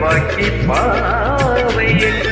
Walkie பாவையில்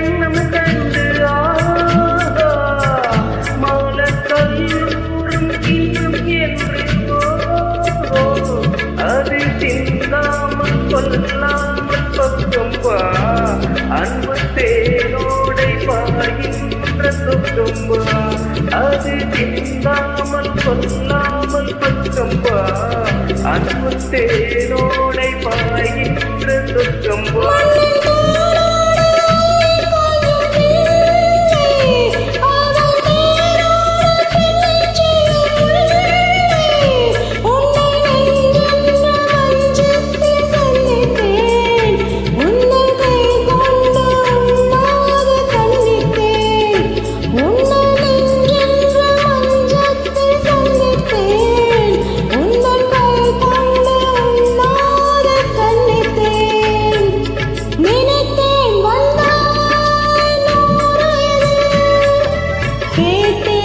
கண்ணாடி கண்டு ஆகா மாலக்கல்லூரும் இன்னும் என்று அது சிந்தாமல் கொல்லாமல் பக்கம் வா அன்பு தேனோடை பாய்கின்ற சொக்கம் வா. அது சிந்தாமல் கொல்லாமல் பக்கம் வா அன்பு தேனோடை கேட்டேன்